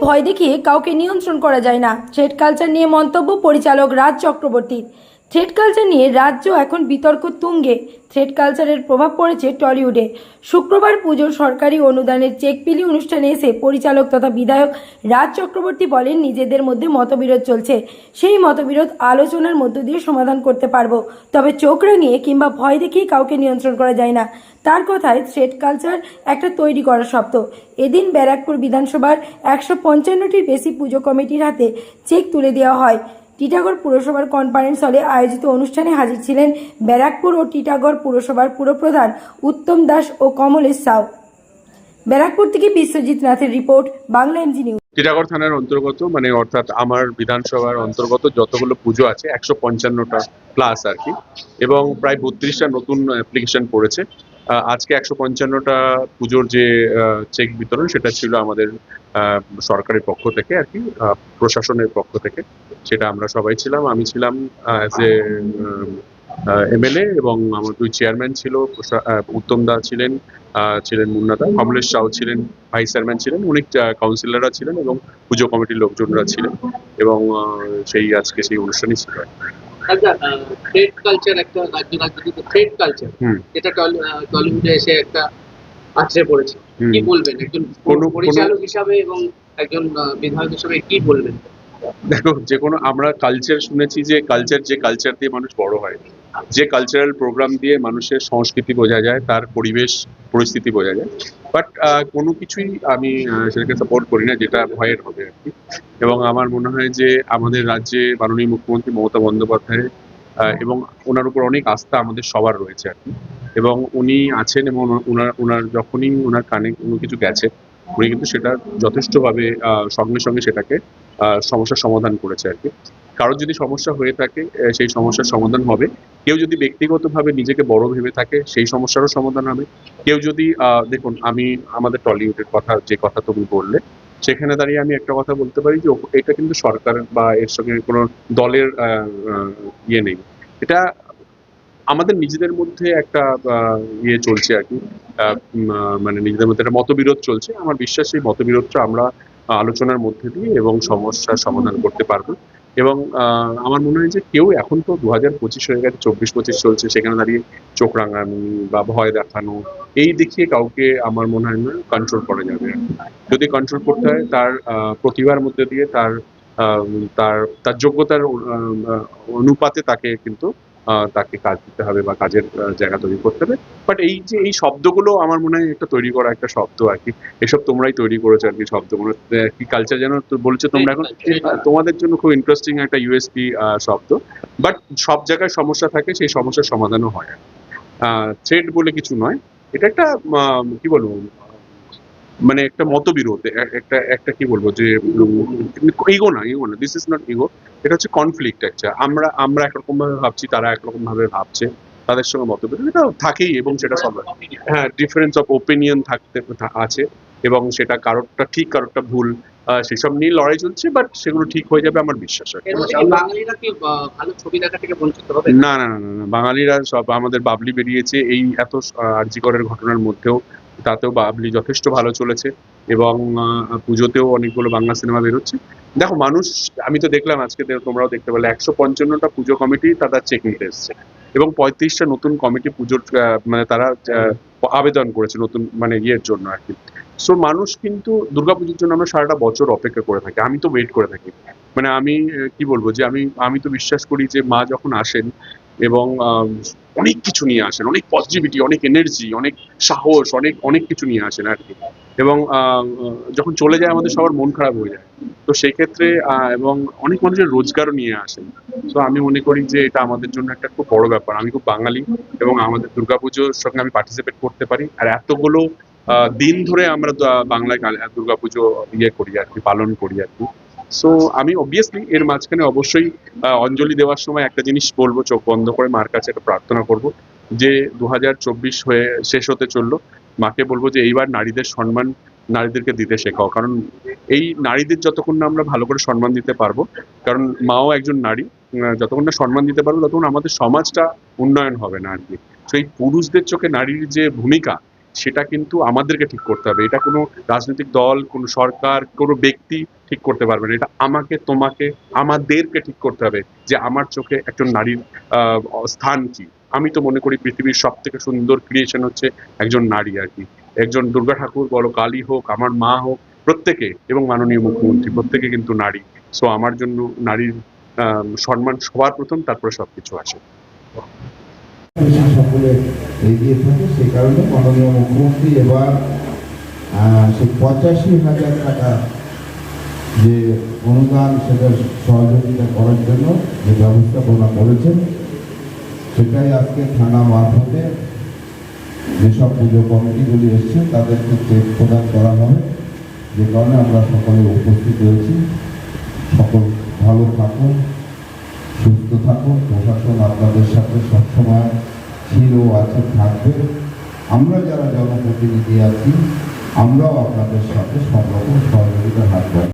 ভয় দেখিয়ে কাউকে নিয়ন্ত্রণ করা যায় না। থ্রেড কালচার নিয়ে মন্তব্য পরিচালক রাজ চক্রবর্তীর। থ্রেড কালচার নিয়ে রাজ্য এখন বিতর্ক তুঙ্গে। থ্রেড কালচারের প্রভাব পড়েছে টলিউডে। শুক্রবার পুজোর সরকারি অনুদানের চেক পিলি অনুষ্ঠানে এসে পরিচালক তথা বিধায়ক রাজ চক্রবর্তী বলেন, নিজেদের মধ্যে মতবিরোধ চলছে। সেই মতবিরোধ আলোচনার মধ্য দিয়ে সমাধান করতে পারব। তবে চোখ রাঙিয়ে কিংবা ভয় দেখিয়ে কাউকে নিয়ন্ত্রণ করা যায় না। তার কথায় থ্রেড কালচার একটা তৈরি করা শব্দ। এদিন ব্যারাকপুর বিধানসভার একশো পঞ্চান্নটির বেশি পুজো কমিটির হাতে চেক তুলে দেওয়া হয়। টিটাগড় পুরসভার কনফারেন্স হলে আয়োজিত অনুষ্ঠানে হাজির ছিলেন ব্যারাকপুর ও টিটাগড় পুরসভার পুরপ্রধান উত্তম দাস ও কমলেশ সাউ। ব্যারাকপুর থেকে Biswajit নাথের report, Bangla MG news. Titagarh থানার অন্তর্গত মানে অর্থাৎ আমার বিধানসভার অন্তর্গত যতগুলো পুজো আছে, একশো পঞ্চান্নটা প্লাস আর কি, এবং প্রায় বত্রিশটা নতুন অ্যাপ্লিকেশন পড়েছে। আজকে একশো পঞ্চান্নটা পুজোর যে চেক বিতরণ সেটা ছিল আমাদের সরকারের পক্ষ থেকে আর কি প্রশাসনের পক্ষ থেকে। সেটা আমরা সবাই ছিলাম, আমি ছিলাম অ্যাজ এ এমএলএ এবং আমার দুই চেয়ারম্যান ছিল উত্তম দা ছিলেন ছিলেন মুন্না দা, কমলেশ সাউ ছিলেন ভাইস চেয়ারম্যান ছিলেন অনেক কাউন্সিলররা ছিলেন এবং পুজো কমিটির লোকজনরা ছিলেন এবং সেই আজকে সেই অনুষ্ঠানই ছিল। আচ্ছা কালচার একটা রাজ্য রাজনীতিতে কালচার টলিউডে এসে একটা আছড়ে পড়েছে। কি বলবেন? একজন পরিচালক হিসাবে এবং একজন বিধায়ক হিসাবে কি বলবেন? দেখো যে কোনো আমরা কালচার শুনেছি যে কালচার যে কালচার দিয়ে মানুষ বড় হয়। যে কালচারাল প্রোগ্রাম দিয়ে মানুষের সংস্কৃতি বোঝা যায় তার পরিবেশ পরিস্থিতি বোঝা যায়। বাট কোনো কিছুই আমি সেটাকে সাপোর্ট করি না, যেটা ভয়ের হবে আর কি। এবং আমার মনে হয় যে আমাদের রাজ্যে মাননীয় মুখ্যমন্ত্রী মমতা বন্দ্যোপাধ্যায় এবং ওনার উপর অনেক আস্থা আমাদের সবার রয়েছে আর কি। এবং উনি আছেন এবং ওনার- ওনার যখনই ওনার কানে কোনো কিছু গেছে, উনি কিন্তু সেটা যথেষ্টভাবে সঙ্গে সঙ্গে সেটাকে সমস্যার সমাধান করেছে আর কি। কারোর যদি সমস্যা হয়ে থাকে সেই সমস্যার সমাধান হবে। কেউ যদি ব্যক্তিগতভাবে নিজেকে বড় ভেবে থাকে, সেই সমস্যারও সমাধান হবে। কেউ যদি দেখুন, আমি আমাদের টলিউডের কথা, যে কথা তুমি বললে, সেখানে দাঁড়িয়ে আমি একটা কথা বলতে পারি যে, এটা কিন্তু সরকার বা এর সঙ্গে কোনো দলের ইয়ে নেই। এটা আমাদের নিজেদের মধ্যে একটা ইয়ে চলছে আর কি। মানে নিজেদের মধ্যে একটা মতবিরোধ চলছে। আমার বিশ্বাস, সেই মতবিরোধটা আমরা আলোচনার মধ্যে দিয়ে এবং সমস্যার সমাধান করতে পারব। এবং আমার মনে হয় যে কেউ এখন তো দু হাজার পঁচিশ হয়ে গেছে, চব্বিশ পঁচিশ চলছে, সেখানে দাঁড়িয়ে চোখ রাঙানি বা ভয় দেখানো, এই দেখিয়ে কাউকে আমার মনে হয় না কন্ট্রোল করা যাবে। যদি কন্ট্রোল করতে হয়, তার প্রতিভার মধ্যে দিয়ে তার তার তার যোগ্যতার অনুপাতে তাকে কিন্তু তাকে কাজ দিতে হবে বা কাজের জায়গা তৈরি করতে হবে। বাট এই যে এই শব্দগুলো আমার মনে হয় একটা তৈরি করা একটা শব্দ আর কি। এসব তোমরাই তৈরি করেছ আর কি শব্দগুলো কি কালচার যেন বলছো তোমরা এখন তোমাদের জন্য খুব ইন্টারেস্টিং একটা ইউএসপি শব্দ। বাট সব জায়গায় সমস্যা থাকে সেই সমস্যার সমাধানও হয় থ্রেড বলে কিছু নয়। এটা একটা আহ, কি বলব? মানে একটা মতবিরোধ একটা একটা কি বলব যে ইগো না ইগো না। দিস ইজ নট ইগো এটা হচ্ছে কনফ্লিক্ট একটা আমরা আমরা একরকম ভাবে ভাবছি তারা একরকম ভাবে ভাবছে তাদের সঙ্গে মতবিরোধ এটা থাকেই এবং সেটা সব হ্যাঁ ডিফারেন্স অফ ওপিনিয়ন থাকতে আছে এবং সেটা কারোরটা ঠিক কারোরটা ভুল সেসব নিয়ে লড়াই চলছে বাট সেগুলো ঠিক হয়ে যাবে আমার বিশ্বাস না না না না না, বাঙালিরা সব আমাদের বাবলি বেরিয়েছে এই এত আর্জিকরের ঘটনার মধ্যেও। তাতেও বাবলি যথেষ্ট ভালো চলেছে এবং পুজোতেও অনেকগুলো বাংলা সিনেমা বেরোচ্ছে। দেখো, মানুষ, আমি তো দেখলাম আজকে তোমরাও দেখতে পেলে, একশো পঞ্চান্নটা পুজো কমিটি তারা চেক নিতে এসছে এবং পঁয়ত্রিশটা নতুন কমিটি পুজোর মানে তারা আবেদন করেছে নতুন মানে ইয়ের জন্য আর কি। সো মানুষ কিন্তু দুর্গাপুজোর জন্য আমরা সারাটা বছর অপেক্ষা করে থাকি, আমি তো ওয়েট করে থাকি। মানে আমি কি বলব যে আমি আমি তো বিশ্বাস করি যে মা যখন আসেন এবং অনেক কিছু নিয়ে আসেন, অনেক পজিটিভিটি অনেক এনার্জি অনেক সাহস, অনেক অনেক কিছু নিয়ে আসেন আর কি। এবং যখন চলে যায় আমাদের সবার মন খারাপ হয়ে যায়। তো সেই ক্ষেত্রে এবং অনেক মানুষের রোজগারও নিয়ে আসেন। তো আমি মনে করি যে এটা আমাদের জন্য একটা খুব বড় ব্যাপার। আমি খুব বাঙালি এবং আমাদের দুর্গাপুজোর সঙ্গে আমি পার্টিসিপেট করতে পারি। আর এতগুলো দিন ধরে আমরা বাংলায় দুর্গাপুজো ইয়ে করি আর কি, পালন করি আর কি। সো আমি অবভিয়াসলি এর মাঝখানে অবশ্যই অঞ্জলি দেওয়ার সময় একটা জিনিস বলব, চোখ বন্ধ করে মার কাছে একটা প্রার্থনা করব যে দু হাজার চব্বিশ হয়ে শেষ হতে চলল। মাকে বলব যে এইবার নারীদের সম্মান নারীদেরকে দিতে শেখাও। কারণ এই নারীদের যতক্ষণ না আমরা ভালো করে সম্মান দিতে পারব, কারণ মাও একজন নারী যতক্ষণ না সম্মান দিতে পারব, ততক্ষণ আমাদের সমাজটা উন্নয়ন হবে না আর কি। এই পুরুষদের চোখে নারীর যে ভূমিকা সেটা কিন্তু আমাদেরকে ঠিক করতে হবে। এটা কোনো রাজনৈতিক দল, কোনো সরকার, কোনো ব্যক্তি ঠিক করতে পারবে না। এটা আমাকে, তোমাকে, আমাদেরকে ঠিক করতে হবে যে আমার চোখে একজন নারীর স্থান কি। আমি তো মনে করি পৃথিবীর সব থেকে সুন্দর ক্রিয়েশন হচ্ছে একজন নারী আর কি। একজন দুর্গা ঠাকুর, বলো কালী হোক, আমার মা হোক, প্রত্যেকে এবং মাননীয় মুখ্যমন্ত্রী, প্রত্যেকে কিন্তু নারী। সো আমার জন্য নারীর সম্মান সবার প্রথম, তারপরে সবকিছু আসে। সকলে এগিয়ে থাকে সেই কারণে মাননীয় মুখ্যমন্ত্রী এবার সেই পঁচাশি হাজার টাকা যে অনুদান সেটা সহযোগিতা করার জন্য যে ব্যবস্থাপনা করেছেন, সেটাই আজকে থানা মারফতে যেসব পুজো কমিটিগুলি এসছে, তাদেরকে চেক প্রদান করা হবে। যে কারণে আমরা সকলে উপস্থিত হয়েছি সকল ভালো থাকুন, সুস্থ থাকুন। প্রশাসন আপনাদের সাথে সবসময় ছিল আছে থাকবে। আমরা যারা জনপ্রতিনিধি আছি আমরাও আপনাদের সাথে সব রকম সহযোগিতা বাড়াই।